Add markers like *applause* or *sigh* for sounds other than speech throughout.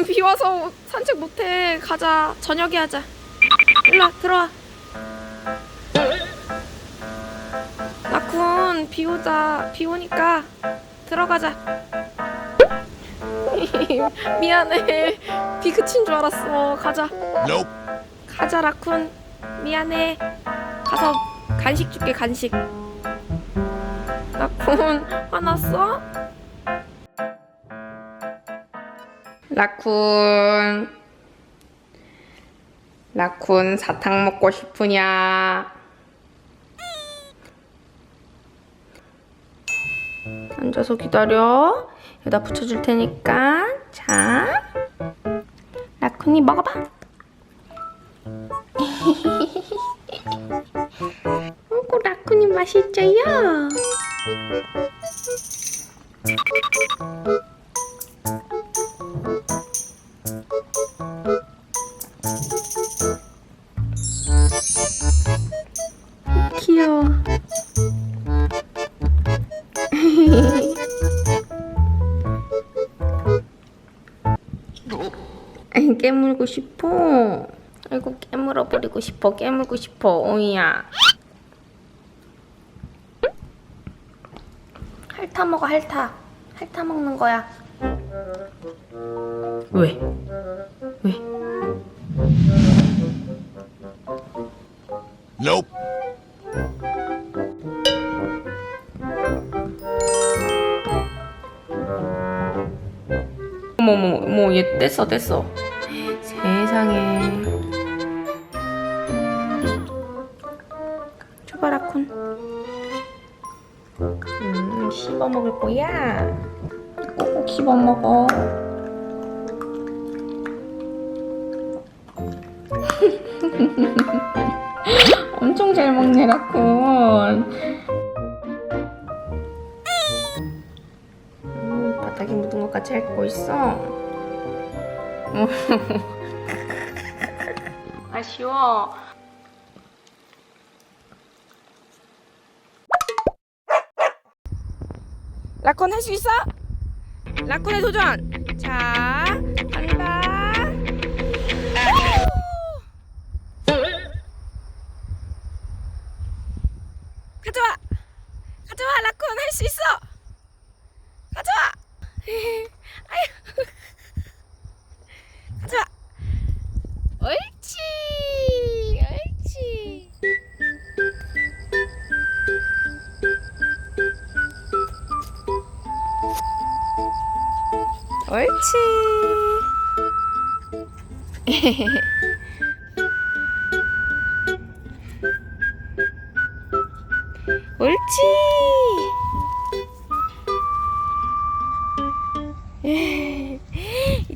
라쿤 비 와서 산책 못해. 가자. 저녁에 하자. 일로 들어와. 라쿤 비 오자. 비 오니까 들어가자. *laughs* 미안해. 비 그친 줄 알았어. 가자. 가자 라쿤. 미안해. 가서 간식 줄게 간식. 라쿤 화났어? 라쿤. 라쿤 사탕 먹고 싶으냐? 앉아서 기다려. 여기다 붙여줄 테니까. 자. 라쿤이 먹어봐. *laughs* 어구 라쿤이 맛있죠요? 귀여워. *laughs* 깨물고 싶어. 아이고 깨물어 버리고 싶어. 깨물고 싶어. 오이야. 핥아 먹어 핥아. 핥아 먹는 거야. 왜? 왜? Nope. 어머머, 어머, 얘 뗐어, 뗐어. 세상에. 줘봐, 라쿤. 음, 씹어 먹을 거야. 꼭꼭 씹어 먹어. *laughs* 엄청 잘 먹네, 라쿤. 음, 바닥에 묻은 것까지 핥고 있어. *laughs* 아쉬워. 라콘 할 수 있어? 라콘의 도전. 자, 간다. 가져와. 가져와, 라콘 할 수 있어. 가져와. 아유. 가져와. 옳지. 옳지. 옳지. *laughs* 옳지. *laughs*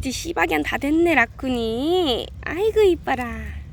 이제 시바견 다 됐네 라쿤이. 아이고 이뻐라.